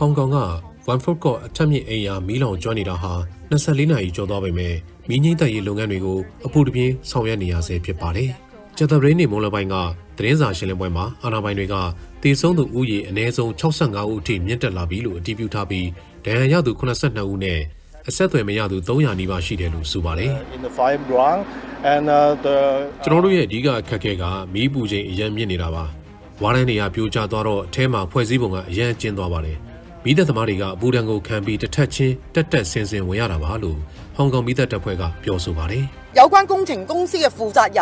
ကောင်က One Foot Court အထက်မြင့်အိမ်ယာမီးလောင်ကျွမ်းနေတာဟာ24နာရီကျော်သွားပေမဲ့မီးငိမ့်သက်ရေးလုပ်ငန်းတွေကိုအပူတပြင်းဆောင်ရွက်နေရဆဲဖြစ်ပါတယ်။ကျက်သပရင်းနေမွန်လပိုင်းကသတင်းစာရှင်းလင်းပွဲမှာအာဏာပိုင်တွေကတေဆုံးသူဦးရေအနည်းဆုံး65ဦးအထိမြင့်တက်လာပြီလို့အတည်ပြုထားပြီးဒဏ်ရာရသူ82ဦးနဲ့အဆက်အသွယ်မရသူ300နီးပါးရှိတယ်လို့ဆိုပါတယ်။ in the fire ground and uh, the ကျွန်တော်တို့ရဲ့အဓိကအခက်အခဲကမီးပူချိန်အရန်မြင့်နေတာပါဝါရန်နေရပြိုကျသွားတော့အထဲမှာဖွဲ့စည်းပုံကအရန်ကျင်းသွားပါတယ် မီးသက်သမားတွေကအပူဒဏ်ကိုခံပြီးတစ်ထက်ချင်းတက်တက်ဆင်းဆင်းဝင်ရတာပါလို့ဟောင်ကောင်မီးသက်တပ်ဖွဲ့ကပြောဆိုပါတယ် 有关工程公司嘅负责人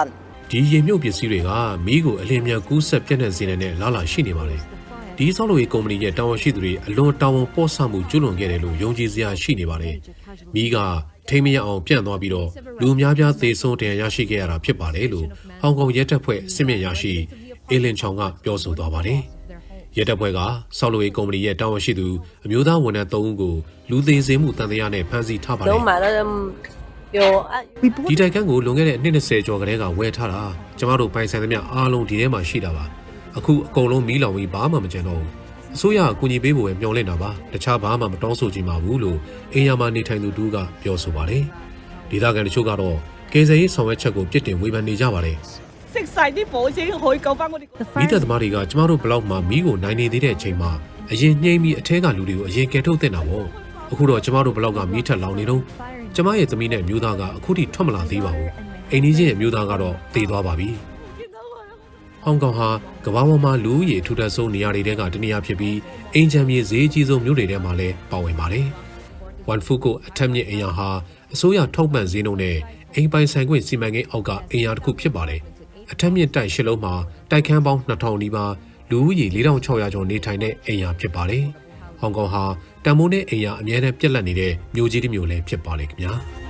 ဒီရေမြုပ်ပစ္စည်းတွေကမီးကိုအလင်းမြန်ကူးဆက်ပြန့်နှံ့စေတဲ့လာလာရှိနေပါတယ်ဒီဆောက်လုပ်ရေးကုမ္ပဏီရဲ့တာဝန်ရှိသူတွေအလွန်တာဝန်ပေါ့ဆမှုကျွလွန်ခဲ့တယ်လို့ယုံကြည်စရာရှိနေပါတယ်မီးကထိမ့်မရအောင်ပြန့်သွားပြီးတော့လူအများပြားသေဆုံးတရားရရှိခဲ့ရတာဖြစ်ပါတယ်လို့ဟောင်ကောင်ရဲတပ်ဖွဲ့အစစ်မြစ်ရရှိအေလင်ချောင်ကပြောဆိုသွားပါတယ် ရဲတပ်ဖွဲ့ကဆောက်လုပ်ရေးကုမ္ပဏီရဲ့တာဝန်ရှိသူအမျိုးသားဝန်ထမ်း၃ဦးကိုလူသေစေမှုတန်တရားနဲ့ဖမ်းဆီးထားပါတယ်။ဒီတိုက်ခန်းကိုလွန်ခဲ့တဲ့နှစ်20ကျော်ကတည်းကဝယ်ထားတာကျမတို့ပိုင်ဆိုင်သမျှအားလုံးဒီထဲမှာရှိတာပါ။အခုအကုန်လုံးမီးလောင်ပြီးဘာမှမကျန်တော့ဘူး။အစိုးရကကူညီပေးဖို့ပဲမျှော်လင့်တာပါ။တခြားဘာမှမတောင်းဆိုချင်ပါဘူးလို့အင်ယာမှာနေထိုင်သူတူကပြောဆိုပါတယ်။ဒေသခံတချို့ကတော့ကယ်ဆယ်ရေးဆောင်ရွက်ချက်ကိုပြစ်တင်ဝေဖန်နေကြပါတယ်။ စစ်ဆိုင်ဒီပေါ်ရှင်ဟိုကောင်ပါငိုဒီမိသက်သမားတွေကကျမတို့ဘလောက်မှမီးကိုနိုင်နေသေးတဲ့အချိန်မှာအရင်နှိမ့်ပြီးအထက်ကလူတွေကိုအရင်ကယ်ထုတ်တင်တာပေါ့အခုတော့ကျမတို့ဘလောက်ကမီးထက်လောင်နေတော့ကျမရဲ့သမီးနဲ့အမျိုးသားကအခုထိထွက်မလာသေးပါဘူးအိမ်ကြီးရဲ့အမျိုးသားကတော့သေသွားပါပြီဟောင်ကောင်ဟာကမ္ဘာပေါ်မှာလူဦးရေထူထပ်ဆုံးနေရာတွေထဲကတစ်နေရာဖြစ်ပြီးအိမ်ချမ်းမြေဈေးအကြီးဆုံးမြို့တွေထဲမှာလည်းပါဝင်ပါတယ်ဝမ်ဖူကိုအထက်မြင့်အိမ်ယာဟာအစိုးရထောက်ပံ့ဈေးနှုန်းနဲ့အိမ်ပိုင်ဆိုင်ခွင့်စီမံကိန်းအောက်ကအိမ်ယာတစ်ခုဖြစ်ပါတယ်။ အထက်မြင့်တိုက်ရှစ်လုံးမှာတိုက်ခန်းပေါင်း2000နီးပါးလူဦးရေ4600ကျော်နေထိုင်တဲ့အိမ်ယာဖြစ်ပါတယ်။ဟောင်ကောင်ဟာတန်မိုးနဲ့အိမ်ယာအများနဲ့ပြက်လက်နေတဲ့မြို့ကြီးတစ်မြို့လည်းဖြစ်ပါလေခင်ဗျာ။